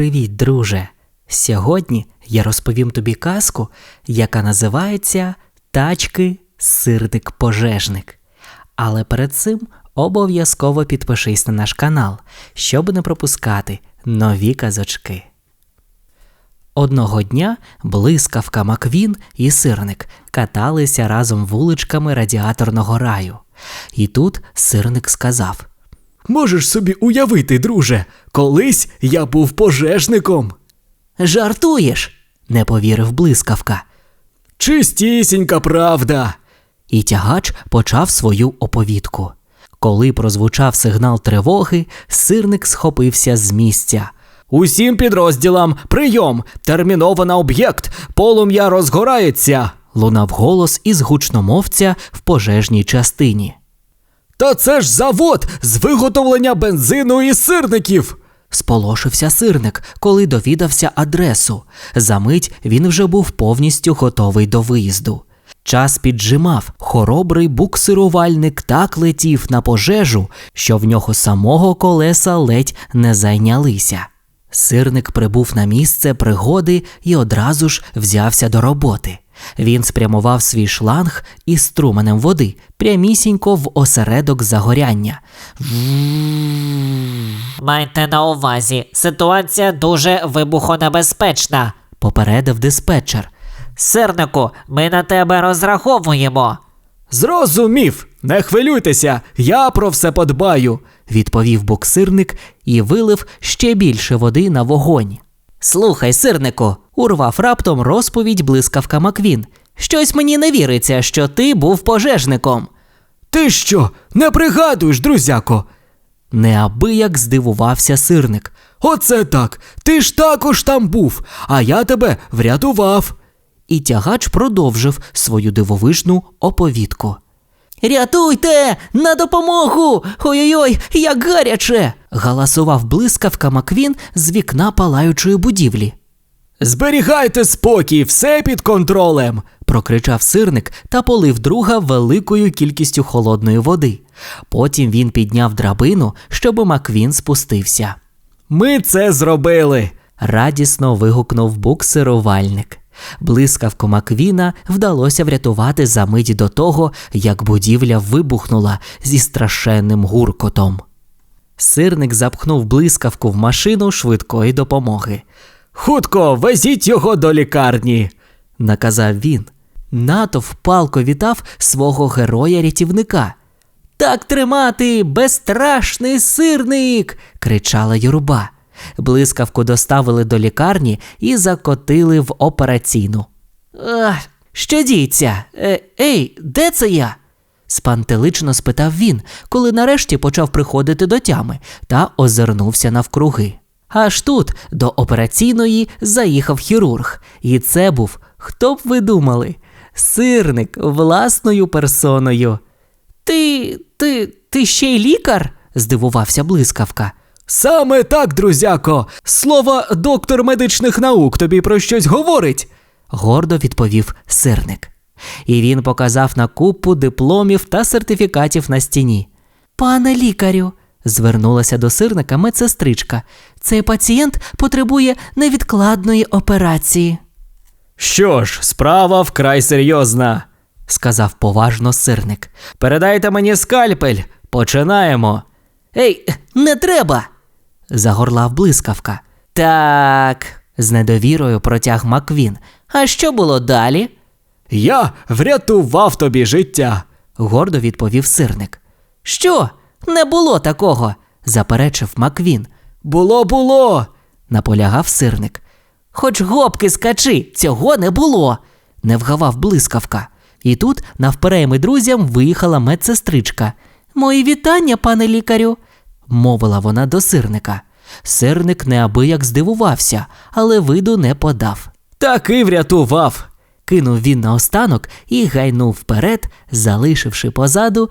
Привіт, друже! Сьогодні я розповім тобі казку, яка називається Тачки Сирник пожежник. Але перед цим обов'язково підпишись на наш канал, щоб не пропускати нові казочки. Одного дня блискавка Маквін і сирник каталися разом вуличками радіаторного раю. І тут сирник сказав: Можеш собі уявити, друже, колись я був пожежником. Жартуєш? не повірив блискавка. Чистісінька правда. І тягач почав свою оповідку. Коли прозвучав сигнал тривоги, сирник схопився з місця. Усім підрозділам прийом! Терміново на об'єкт! Полум'я розгорається. Лунав голос із гучномовця в пожежній частині. Та це ж завод з виготовлення бензину і сирників. Сполошився сирник, коли довідався адресу. Замить він вже був повністю готовий до виїзду. Час піджимав, хоробрий буксирувальник так летів на пожежу, що в нього самого колеса ледь не зайнялися. Сирник прибув на місце пригоди і одразу ж взявся до роботи. Він спрямував свій шланг із струменем води прямісінько в осередок загоряння. Майте на увазі, ситуація дуже вибухонебезпечна. Попередив диспетчер. Сирнику, ми на тебе розраховуємо. Зрозумів, не хвилюйтеся, я про все подбаю. відповів буксирник і вилив ще більше води на вогонь. Слухай, сирнику, урвав раптом розповідь блискавка Маквін. Щось мені не віриться, що ти був пожежником. Ти що, не пригадуєш, друзяко? Неабияк здивувався сирник. Оце так. Ти ж також там був, а я тебе врятував. І тягач продовжив свою дивовижну оповідку. Рятуйте! На допомогу! Ой-ой-ой, як гаряче! галасував блискавка Маквін з вікна палаючої будівлі. Зберігайте спокій, все під контролем. прокричав сирник та полив друга великою кількістю холодної води. Потім він підняв драбину, щоб Маквін спустився. Ми це зробили. Радісно вигукнув буксирувальник. Блискавку Маквіна вдалося врятувати за мить до того, як будівля вибухнула зі страшенним гуркотом. Сирник запхнув блискавку в машину швидкої допомоги. Хутко, везіть його до лікарні. наказав він. Натовп палко вітав свого героя-рятівника. Так тримати, безстрашний сирник. кричала юрба. Блискавку доставили до лікарні і закотили в операційну. Що діється? Е, ей, де це я? спантелично спитав він, коли нарешті почав приходити до тями та озирнувся навкруги. Аж тут до операційної заїхав хірург, і це був, хто б ви думали, сирник власною персоною. Ти, ти, ти ще й лікар? здивувався блискавка. Саме так, друзяко. Слово доктор медичних наук тобі про щось говорить. гордо відповів сирник. І він показав на купу дипломів та сертифікатів на стіні. Пане лікарю, звернулася до сирника медсестричка. Цей пацієнт потребує невідкладної операції, Що ж, справа вкрай серйозна. сказав поважно сирник. Передайте мені скальпель. Починаємо. Ей, не треба. загорлав блискавка. Так, з недовірою протяг Маквін. А що було далі? Я врятував тобі життя. гордо відповів сирник. Що? Не було такого, заперечив Маквін. Було, було. наполягав сирник. Хоч гопки скачи, цього не було, не вгавав блискавка. І тут навперейми друзям виїхала медсестричка. Мої вітання, пане лікарю, мовила вона до сирника. Сирник неабияк здивувався, але виду не подав. Таки врятував. Кинув він наостанок і гайнув вперед, залишивши позаду